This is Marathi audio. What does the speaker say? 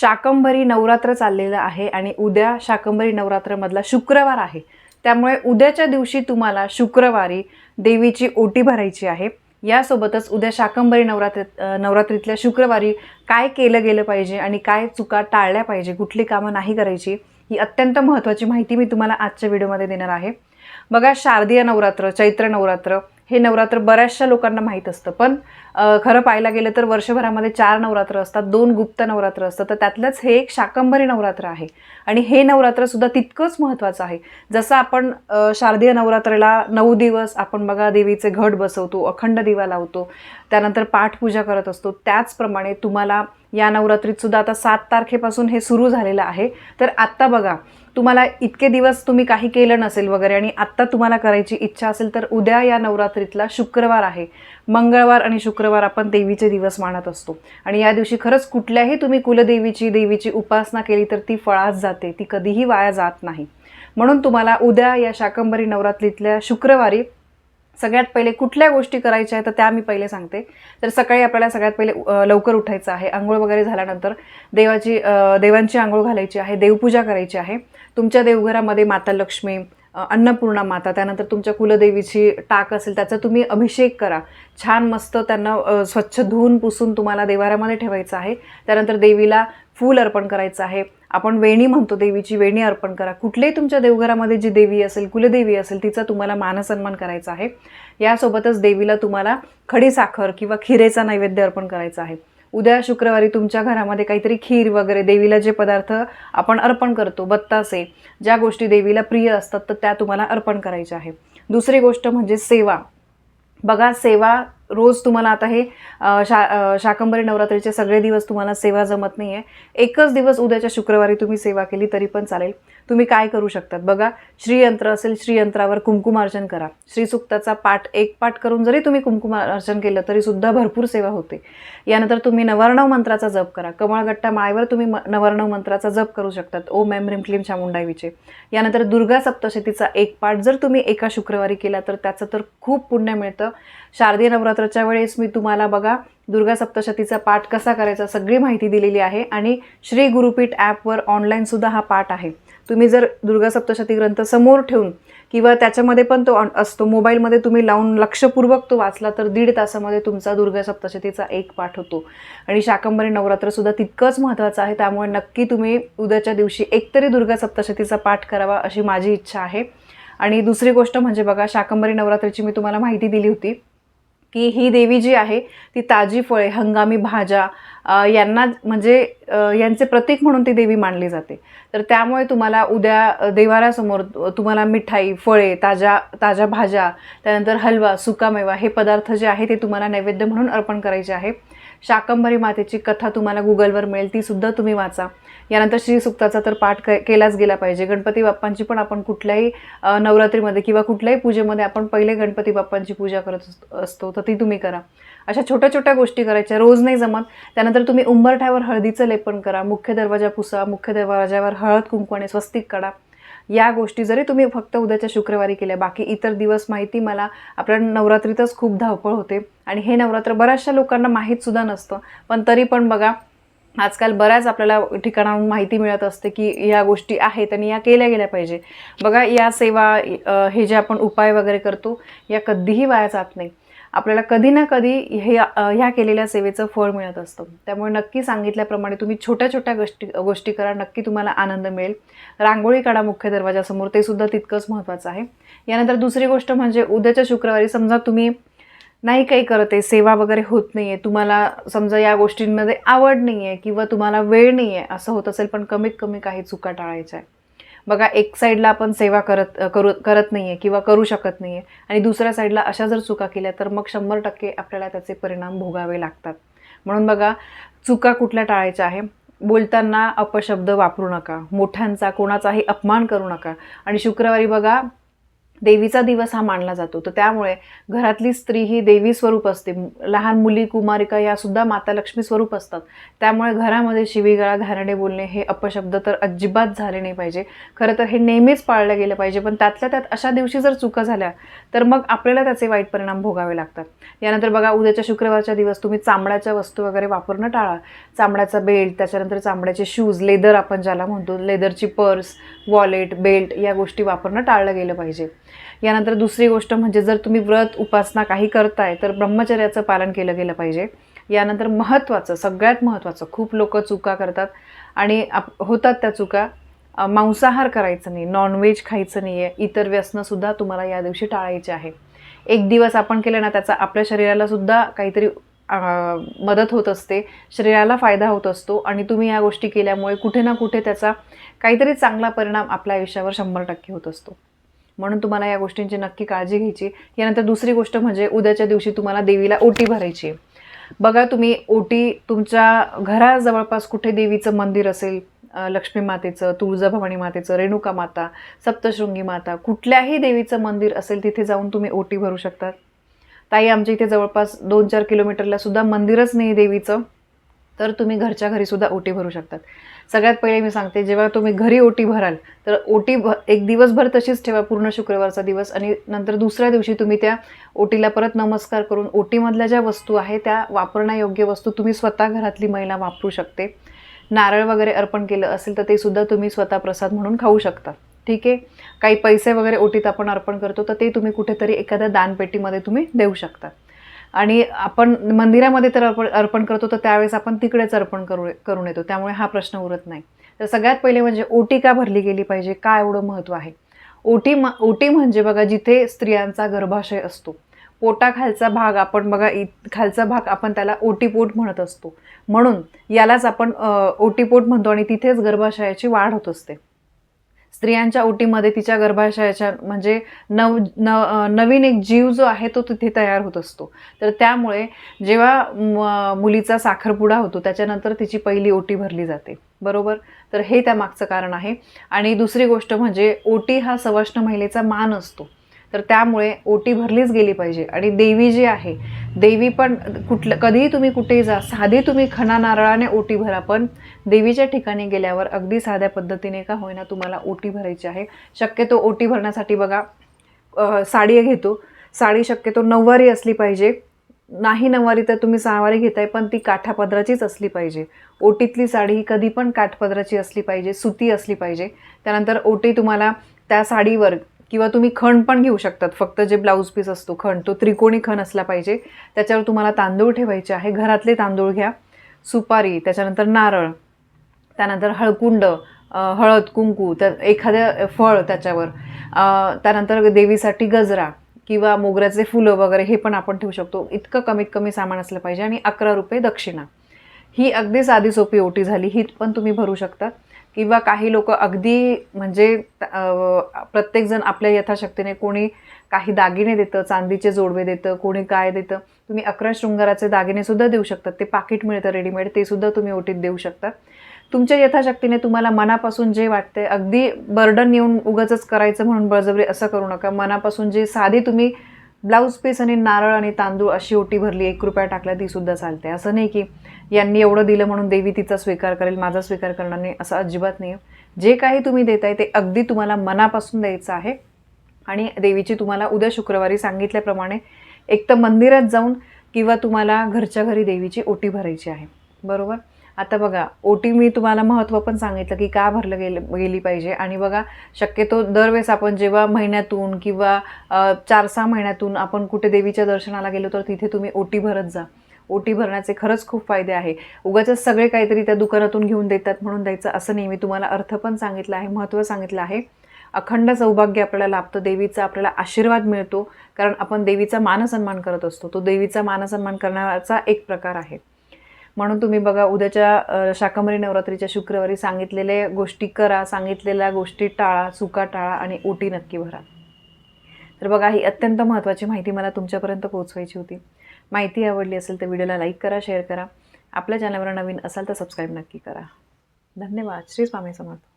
शाकंभरी नवरात्र चाललेलं आहे आणि उद्या शाकंभरी नवरात्रमधला शुक्रवार आहे. त्यामुळे उद्याच्या दिवशी तुम्हाला शुक्रवारी देवीची ओटी भरायची आहे. यासोबतच उद्या शाकंभरी नवरात्र नवरात्रीतल्या शुक्रवारी काय केलं गेलं पाहिजे आणि काय चुका टाळल्या पाहिजे कुठली कामं नाही करायची ही अत्यंत महत्त्वाची माहिती मी तुम्हाला आजच्या व्हिडिओमध्ये देणार आहे. बघा शारदीय नवरात्र चैत्र नवरात्र हे नवरात्र बऱ्याचशा लोकांना माहीत असतं. पण खरं पाहायला गेलं तर वर्षभरामध्ये चार नवरात्र असतात दोन गुप्त नवरात्र असतात. तर त्यातलंच हे एक शाकंभरी नवरात्र आहे. आणि हे नवरात्रसुद्धा तितकंच महत्त्वाचं आहे. जसं आपण शारदीय नवरात्रेला नऊ दिवस आपण बघा देवीचे घट बसवतो अखंड दिवा लावतो त्यानंतर पाठपूजा करत असतो. त्याचप्रमाणे तुम्हाला या नवरात्रीतसुद्धा आता सात तारखेपासून हे सुरू झालेलं आहे. तर आत्ता बघा तुम्हाला इतके दिवस तुम्ही काही केलं नसेल वगैरे आणि आत्ता तुम्हाला करायची इच्छा असेल तर उद्या या नवरात्रीतला शुक्रवार आहे. मंगळवार आणि शुक्रवार आपण देवीचे दिवस मानत असतो. आणि या दिवशी खरंच कुठल्याही तुम्ही कुलदेवीची देवीची उपासना केली तर ती फळास जाते. ती कधीही वाया जात नाही. म्हणून तुम्हाला उद्या या शाकंभरी नवरात्रीतल्या शुक्रवारी सगळ्यात पहिले कुठल्या गोष्टी करायच्या आहेत तर त्या मी पहिले सांगते. तर सकाळी आपल्याला सगळ्यात पहिले लवकर उठायचं आहे. आंघोळ वगैरे झाल्यानंतर देवाची देवांची आंघोळ घालायची आहे देवपूजा करायची आहे. तुमच्या देवघरामध्ये माता लक्ष्मी अन्नपूर्णा माता त्यानंतर तुमच्या कुलदेवीची टाक असेल त्याचा तुम्ही अभिषेक करा. छान मस्त त्यांना स्वच्छ धुवून पुसून तुम्हाला देवाऱ्यामध्ये ठेवायचं आहे. त्यानंतर देवीला फूल अर्पण करायचं आहे. आपण वेणी म्हणतो देवीची वेणी अर्पण करा. कुठल्याही तुमच्या देवघरामध्ये जी देवी असेल कुलदेवी असेल तिचा तुम्हाला मानसन्मान करायचा आहे. यासोबतच देवीला तुम्हाला खडीसाखर किंवा खिरेचा नैवेद्य अर्पण करायचा आहे. उद्या शुक्रवारी तुमच्या घरामध्ये काहीतरी खीर वगैरे देवीला जे पदार्थ आपण अर्पण करतो बत्तासे ज्या गोष्टी देवीला प्रिय असतात तर त्या तुम्हाला अर्पण करायच्या आहे दुसरी गोष्ट म्हणजे सेवा. बघा सेवा रोज तुम्हाला आता हे शा शाकंबरी शाकंभरी नवरात्रीचे सगळे दिवस तुम्हाला सेवा जमत नाही आहे एकच दिवस उद्याच्या शुक्रवारी तुम्ही सेवा केली तरी पण चालेल. तुम्ही काय करू शकतात? बघा श्रीयंत्र असेल श्रीयंत्रावर कुंकुमार्चन करा. श्रीसुक्ताचा पाठ एक पाठ करून जरी तुम्ही कुंकुमार्चन केलं तरी सुद्धा भरपूर सेवा होते. यानंतर तुम्ही नवर्णव मंत्राचा जप करा. कमळगट्टा माळेवर तुम्ही म नवर्णव मंत्राचा जप करू शकतात. ओम एम रिम क्लीम चामुंडाईविचे यानंतर दुर्गा सप्तशतीचा एक पाठ जर तुम्ही एका शुक्रवारी केला तर त्याचं तर खूप पुण्य मिळतं. शारदीय नवरात्राच्या वेळेस मी तुम्हाला बघा दुर्गा सप्तशतीचा पाठ कसा करायचा सगळी माहिती दिलेली आहे आणि श्री गुरुपीठ ॲपवर ऑनलाईनसुद्धा हा पाठ आहे. तुम्ही जर दुर्गा सप्तशती ग्रंथ समोर ठेवून किंवा त्याच्यामध्ये पण तो असतो मोबाईलमध्ये तुम्ही लावून लक्षपूर्वक तो वाचला तर दीड तासामध्ये तुमचा दुर्गा सप्तशतीचा एक पाठ होतो. आणि शाकंभरी नवरात्रसुद्धा तितकंच महत्त्वाचं आहे त्यामुळे नक्की तुम्ही उद्याच्या दिवशी एकतरी दुर्गा सप्तशतीचा पाठ करावा अशी माझी इच्छा आहे. आणि दुसरी गोष्ट म्हणजे बघा शाकंभरी नवरात्रीची मी तुम्हाला माहिती दिली होती. की ही देवी जी आहे ती ताजी फळे हंगामी भाज्या यांना म्हणजे यांचे प्रतीक म्हणून ती देवी मानली जाते. तर त्यामुळे तुम्हाला उद्या देवारासमोर तुम्हाला मिठाई फळे ताज्या ताज्या भाज्या त्यानंतर हलवा सुकामेवा हे पदार्थ जे आहे ते तुम्हाला नैवेद्य म्हणून अर्पण करायचे आहे. शाकंभरी मातेची कथा तुम्हाला गुगलवर मिळेल ती सुद्धा तुम्ही वाचा. यानंतर श्रीसुक्ताचा तर पाठ क केलाच गेला पाहिजे. गणपती बाप्पांची पण आपण कुठल्याही नवरात्रीमध्ये किंवा कुठल्याही पूजेमध्ये आपण पहिले गणपती बाप्पांची पूजा करत असतो- असतो तर ती तुम्ही करा. अशा छोट्या छोट्या गोष्टी करायच्या रोज नाही जमत. त्यानंतर तुम्ही उंबरठ्यावर हळदीचं लेपन करा मुख्य दरवाजा पुसा मुख्य दरवाजावर हळद कुंकवाने स्वस्तिक काढा. या गोष्टी जरी तुम्ही फक्त उद्याच्या शुक्रवारी केल्या बाकी इतर दिवस माहिती मला आपल्या नवरात्रीतच खूप धावपळ होते. आणि हे नवरात्र बऱ्याचशा लोकांना माहीतसुद्धा नसतं. पण तरी पण बघा आजकाल बऱ्याच आपल्याला ठिकाणाहून माहिती मिळत असते की या गोष्टी आहेत आणि या केल्या गेल्या पाहिजे. बघा या सेवा हे जे आपण उपाय वगैरे करतो या कधीही वाया जात नाही. आपल्याला कधी ना कधी हे ह्या केलेल्या सेवेचं फळ मिळत असतं. त्यामुळे नक्की सांगितल्याप्रमाणे तुम्ही छोट्या छोट्या गोष्टी गोष्टी करा नक्की तुम्हाला आनंद मिळेल. रांगोळी काढा मुख्य दरवाजासमोर ते सुद्धा तितकंच महत्त्वाचं आहे. यानंतर दुसरी गोष्ट म्हणजे उद्याच्या शुक्रवारी समजा तुम्ही नाही काही करत आहे सेवा वगैरे होत नाही आहे तुम्हाला समजा या गोष्टींमध्ये आवड नाही आहे किंवा तुम्हाला वेळ नाही आहे असं होत असेल पण कमीत कमी काही चुका टाळायच्या आहे बघा एक साईडला आपण सेवा करत करू करत नाही आहे किंवा करू शकत नाही आहे आणि दुसऱ्या साईडला अशा जर चुका केल्या तर मग शंभर टक्के आपल्याला त्याचे परिणाम भोगावे लागतात. म्हणून बघा चुका कुठल्या टाळायच्या आहे? बोलताना अपशब्द वापरू नका. मोठ्यांचा कोणाचाही अपमान करू नका. आणि शुक्रवारी बघा देवीचा दिवस हा मानला जातो. तर त्यामुळे घरातली स्त्री ही देवी स्वरूप असते. लहान मुली कुमारिका या सुद्धा माता लक्ष्मी स्वरूप असतात. त्यामुळे घरामध्ये शिवीगाळा घाणेरडे बोलणे हे अपशब्द तर अजिबात झाले नाही पाहिजे. खरं तर हे नेहमीच पाळलं गेलं पाहिजे. पण त्यातल्या त्यात अशा दिवशी जर चुका झाल्या तर मग आपल्याला त्याचे वाईट परिणाम भोगावे लागतात. यानंतर बघा उद्याच्या शुक्रवारच्या दिवस तुम्ही चामड्याच्या वस्तू वगैरे वापरणं टाळा. चामड्याचा बेल्ट त्याच्यानंतर चामड्याचे शूज लेदर आपण ज्याला म्हणतो लेदरची पर्स वॉलेट बेल्ट या गोष्टी वापरणं टाळलं गेलं पाहिजे. यानंतर दुसरी गोष्ट म्हणजे जर तुम्ही व्रत उपासना काही करताय तर ब्रह्मचर्याचं पालन केलं गेलं पाहिजे. यानंतर महत्त्वाचं सगळ्यात महत्त्वाचं खूप लोक चुका करतात आणि आप होतात त्या चुका. मांसाहार करायचं नाही नॉनव्हेज खायचं नाही आहे इतर व्यसनंसुद्धा तुम्हाला या दिवशी टाळायचे आहे. एक दिवस आपण केलं ना त्याचा आपल्या शरीराला सुद्धा काहीतरी मदत होत असते शरीराला फायदा होत असतो आणि तुम्ही या गोष्टी केल्यामुळे कुठे ना कुठे त्याचा काहीतरी चांगला परिणाम आपल्या आयुष्यावर शंभर टक्के होत असतो. म्हणून तुम्हाला या गोष्टींची नक्की काळजी घ्यायची. यानंतर दुसरी गोष्ट म्हणजे उद्याच्या दिवशी तुम्हाला देवीला ओटी भरायची. आहे बघा तुम्ही ओटी तुमच्या घराजवळपास कुठे देवीचं मंदिर असेल लक्ष्मी मातेचं तुळजाभवानी मातेचं रेणुका माता सप्तशृंगी माता कुठल्याही देवीचं मंदिर असेल तिथे जाऊन तुम्ही ओटी भरू शकतात ताई आमच्या इथे जवळपास दोन चार किलोमीटरला सुद्धा मंदिरच नाही देवीचं. तर तुम्ही घरच्या घरी सुद्धा ओटी भरू शकतात. सगळ्यात पहिले मी सांगते जेव्हा तुम्ही घरी ओटी भराल तर ओटी भ एक दिवसभर तशीच ठेवा पूर्ण शुक्रवारचा दिवस आणि नंतर दुसऱ्या दिवशी तुम्ही त्या ओटीला परत नमस्कार करून ओटीमधल्या ज्या वस्तू आहे त्या वापरण्यायोग्य वस्तू तुम्ही स्वतः घरातली महिला वापरू शकते. नारळ वगैरे अर्पण केलं असेल तर ते सुद्धा तुम्ही स्वतः प्रसाद म्हणून खाऊ शकता. ठीक आहे? काही पैसे वगैरे ओटीत आपण अर्पण करतो तर ते तुम्ही कुठेतरी एखाद्या दानपेटीमध्ये तुम्ही देऊ शकता. आणि आपण मंदिरामध्ये तर अर्पण अर्पण करतो तर त्यावेळेस आपण तिकडेच अर्पण करू करून येतो. त्यामुळे हा प्रश्न उरत नाही. तर सगळ्यात पहिले म्हणजे ओटी का भरली गेली पाहिजे? काय एवढं महत्त्व आहे? ओटी म ओटी म्हणजे बघा जिथे स्त्रियांचा गर्भाशय असतो पोटाखालचा भाग आपण बघा इ खालचा भाग आपण त्याला ओटीपोट म्हणत असतो. म्हणून यालाच आपण ओटीपोट म्हणतो आणि तिथेच गर्भाशयाची वाढ होत असते. स्त्रियांच्या ओटीमध्ये तिच्या गर्भाशयाच्या म्हणजे नव न नवीन एक जीव जो आहे तो तिथे तयार होत असतो. तर त्यामुळे जेव्हा मुलीचा साखरपुडा होतो त्याच्यानंतर तिची पहिली ओटी भरली जाते. बरोबर? तर हे त्यामागचं कारण आहे. आणि दुसरी गोष्ट म्हणजे ओटी हा सवष्ण महिलेचा मान असतो. तर त्यामुळे ओटी भरलीच गेली पाहिजे. आणि देवी जी आहे देवी पण कुठलं कधीही तुम्ही कुठेही जा साधी तुम्ही खणा नारळाने ओटी भरा पण देवीच्या ठिकाणी गेल्यावर अगदी साध्या पद्धतीने का होईना तुम्हाला ओटी भरायची आहे. शक्यतो ओटी भरण्यासाठी बघा साडी घेतो. साडी शक्यतो नऊवारी असली पाहिजे. नाही नऊवारी तर तुम्ही सहावारी घेताय पण ती काठापदराचीच असली पाहिजे. ओटीतली साडी ही कधी पण काठपदराची असली पाहिजे सुती असली पाहिजे. त्यानंतर ओटी तुम्हाला त्या साडीवर किंवा तुम्ही खण पण घेऊ शकतात. फक्त जे ब्लाऊज पीस असतो खण तो त्रिकोणी खण असला पाहिजे. त्याच्यावर तुम्हाला तांदूळ ठेवायचे आहे. घरातले तांदूळ घ्या. सुपारी त्याच्यानंतर नारळ त्यानंतर हळकुंड हळद कुंकू त्या एखाद्या फळ त्याच्यावर. त्यानंतर देवीसाठी गजरा किंवा मोगऱ्याचे फुलं वगैरे हे पण आपण ठेवू शकतो. इतकं कमीत कमी सामान असलं पाहिजे आणि अकरा रुपये दक्षिणा. ही अगदी साधी सोपी ओटी झाली. ही पण तुम्ही भरू शकतात किंवा काही लोक अगदी म्हणजे प्रत्येकजण आपल्या यथाशक्तीने कोणी काही दागिने देतं चांदीचे जोडवे देतं कोणी काय देतं तुम्ही अकरा शृंगाराचे दागिनेसुद्धा देऊ शकतात. ते पाकिट मिळतं रेडीमेड ते सुद्धा तुम्ही ओटीत देऊ शकता. तुमच्या यथाशक्तीने तुम्हाला मनापासून जे वाटते अगदी बर्डन येऊन उगाचच करायचं म्हणून बळजबरी असं करू नका. मनापासून जे साधी तुम्ही ब्लाऊज पीस आणि नारळ आणि तांदूळ अशी ओटी भरली एक रुपया टाकला ती सुद्धा चालते असं नाही की यांनी एवढं दिलं म्हणून देवी तिचा स्वीकार करेल माझा स्वीकार करणार नाही असं अजिबात नाही जे काही तुम्ही देताय ते अगदी तुम्हाला मनापासून द्यायचं आहे. आणि देवीची तुम्हाला उद्या शुक्रवारी सांगितल्याप्रमाणे एक तर मंदिरात जाऊन किंवा तुम्हाला घरच्या घरी देवीची ओटी भरायची आहे. बरोबर? आता बघा ओटी मी तुम्हाला महत्त्व पण सांगितलं की का भरलं गेलं गेली पाहिजे. आणि बघा शक्यतो दरवेळेस आपण जेव्हा महिन्यातून किंवा चार सहा महिन्यातून आपण कुठे देवीच्या दर्शनाला गेलो तर तिथे तुम्ही ओटी भरत जा. ओटी भरण्याचे खरंच खूप फायदे आहे. उगाच सगळे काहीतरी त्या दुकानातून घेऊन देतात म्हणून द्यायचं असं नाही. मी तुम्हाला अर्थ पण सांगितला आहे महत्त्व सांगितलं आहे. अखंड सौभाग्य आपल्याला लाभतं देवीचा आपल्याला आशीर्वाद मिळतो. कारण आपण देवीचा मानसन्मान करत असतो. तो देवीचा मानसन्मान करण्याचा एक प्रकार आहे. म्हणून तुम्ही बघा उद्याच्या अ, शाकंभरी नवरात्रीच्या शुक्रवारी सांगितलेल्या गोष्टी करा सांगितलेल्या गोष्टी टाळा चुका टाळा आणि ओटी नक्की भरा. तर बघा ही अत्यंत महत्त्वाची माहिती मला तुमच्यापर्यंत पोहोचवायची होती. माहिती आवडली असेल तर व्हिडिओला लाईक करा शेअर करा. आपल्या चॅनलवर नवीन असाल तर सबस्क्राईब नक्की करा. धन्यवाद. श्री स्वामी समर्थ.